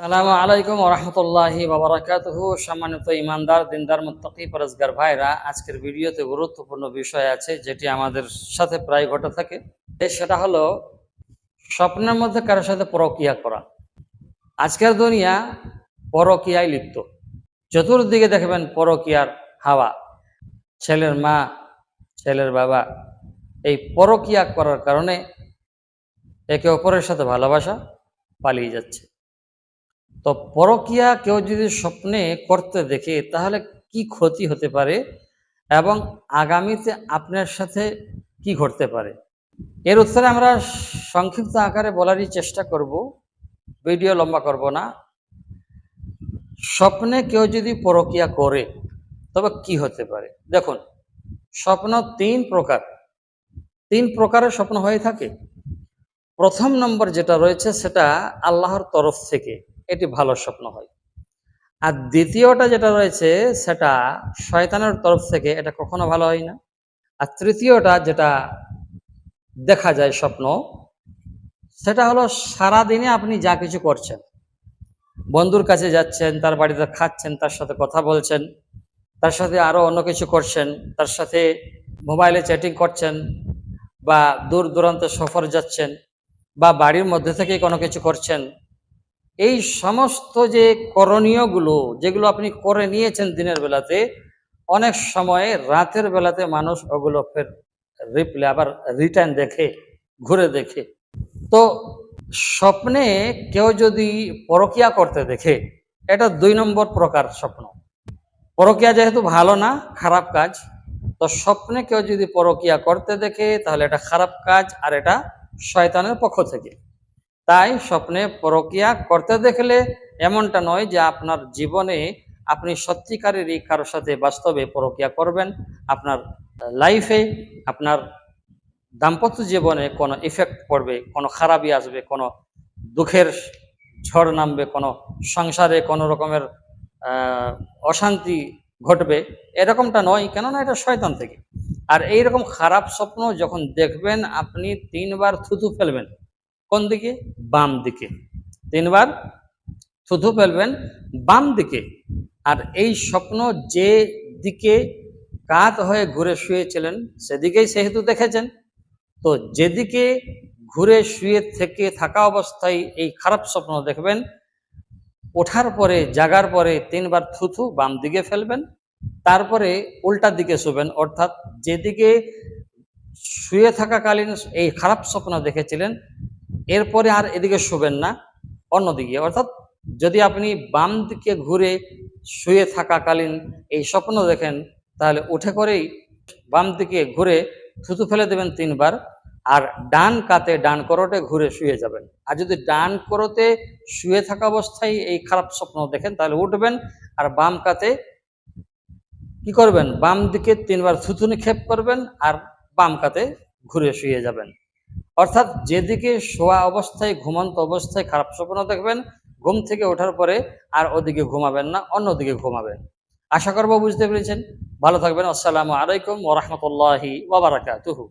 সালামু আলাইকুম ওরহমতুল্লাহি বাবরাকাতুহু সম্মানিত ইমানদার, দিনদার, মুত্তাকি পরজগার ভাইরা, আজকের ভিডিওতে গুরুত্বপূর্ণ বিষয় আছে যেটি আমাদের সাথে প্রায় ঘটে থাকে। সেটা হলো স্বপ্নের মধ্যে কারোর সাথে পরকিয়া করা। আজকের দুনিয়া পরকিয়ায় লিপ্ত। চতুর্দিকে দেখবেন পরকিয়ার হাওয়া। ছেলের মা, ছেলের বাবা, এই পরকিয়া করার কারণে একে অপরের সাথে ভালোবাসা পালিয়ে যাচ্ছে। তো পরকিয়া কেউ যদি স্বপ্নে করতে দেখে, তাহলে কি ক্ষতি হতে পারে এবং আগামীতে আপনার সাথে কি ঘটতে পারে? এর উত্তরে আমরা সংক্ষিপ্ত আকারে বলারই চেষ্টা করব, ভিডিও লম্বা করব না। স্বপ্নে কেউ যদি পরকিয়া করে, তবে কি হতে পারে? দেখুন, স্বপ্ন তিন প্রকার। তিন প্রকারের স্বপ্ন হয়ে থাকে। প্রথম নম্বর যেটা রয়েছে, সেটা আল্লাহর তরফ থেকে। এটি ভালো স্বপ্ন হয়। আর দ্বিতীয়টা যেটা রয়েছে, সেটা শয়তানের তরফ থেকে এটা কখনো ভালো হয় না। আর তৃতীয়টা যেটা দেখা যায় স্বপ্ন, সেটা হলো সারা দিনে আপনি যা কিছু করছেন। বন্ধুর কাছে যাচ্ছেন, তার বাড়িতে খাচ্ছেন, তার সাথে কথা বলছেন, তার সাথে আরও অন্য কিছু করছেন, তার সাথে মোবাইলে চ্যাটিং করছেন বা দূর দূরান্তে সফর যাচ্ছেন বা বাড়ির মধ্যে থেকে কোনো কিছু করছেন এই সমস্ত যে করণীয়গুলো, যেগুলো আপনি করে নিয়েছেন দিনের বেলাতে, অনেক সময় রাতের বেলাতে মানুষ ওগুলো ফের রিপ্লে, আবার রিটার্ন দেখে, ঘুরে দেখে। তো স্বপ্নে কেউ যদি পরকিয়া করতে দেখে, এটা দুই নম্বর প্রকার স্বপ্ন। পরকিয়া যেহেতু ভালো না, খারাপ কাজ, তো স্বপ্নে কেউ যদি পরকিয়া করতে দেখে, তাহলে এটা খারাপ কাজ আর এটা শয়তানের পক্ষ থেকে। তাই স্বপ্নে পরকিয়া করতে দেখলে এমনটা নয় যে আপনার জীবনে আপনি সত্যিকারেরই কারোর সাথে বাস্তবে পরকিয়া করবেন। আপনার লাইফে আপনার দাম্পত্য জীবনে কোনো ইফেক্ট পড়বে, কোনো খারাপই আসবে, কোনো দুঃখের ঝড় নামবে, কোনো সংসারে কোনো রকমের অশান্তি ঘটবে, এরকমটা নয়, কেননা এটা শয়তান থেকে। আর এই রকম খারাপ স্বপ্ন যখন দেখবেন, আপনি তিনবার থুতু ফেলবেন। কোন দিকে? বাম দিকে। তিনবার থুথু ফেলবেন বাম দিকে। আর এই স্বপ্ন যে দিকে কাত হয়ে ঘুরে শুয়েছিলেন, সেদিকেই সেহেতু দেখেছেন। তো যেদিকে ঘুরে শুয়ে থেকে থাকা অবস্থায় এই খারাপ স্বপ্ন দেখবেন, ওঠার পরে, জাগার পরে তিনবার থুথু বাম দিকে ফেলবেন, তারপরে উল্টা দিকে শুবেন। অর্থাৎ যেদিকে শুয়ে থাকাকালীন এই খারাপ স্বপ্ন দেখেছিলেন এরপরে আর এদিকে শুবেন না, অন্যদিকে। অর্থাৎ যদি আপনি বাম দিকে ঘুরে শুয়ে থাকাকালীন এই স্বপ্ন দেখেন, তাহলে উঠে করেই বাম দিকে ঘুরে থুতু ফেলে দেবেন তিনবার, আর ডান কাতে, ডান করোটে ঘুরে শুয়ে যাবেন। আর যদি ডান করোতে শুয়ে থাকা অবস্থায় এই খারাপ স্বপ্ন দেখেন, তাহলে উঠবেন, আর বাম কাতে কি করবেন? বাম দিকে তিনবার থুতু নিক্ষেপ করবেন, আর বাম কাতে ঘুরে শুয়ে যাবেন। অর্থাৎ যেদিকে শোয়া অবস্থায়, ঘুমন্ত অবস্থায় খারাপ স্বপ্ন দেখবেন, ঘুম থেকে ওঠার পরে আর ওদিকে ঘুমাবেন না, অন্যদিকে ঘুমাবেন। আশা করব বুঝতে পেরেছেন। ভালো থাকবেন। আসসালামু আলাইকুম ওরহমতুল্লাহি ওবরাকাতুহু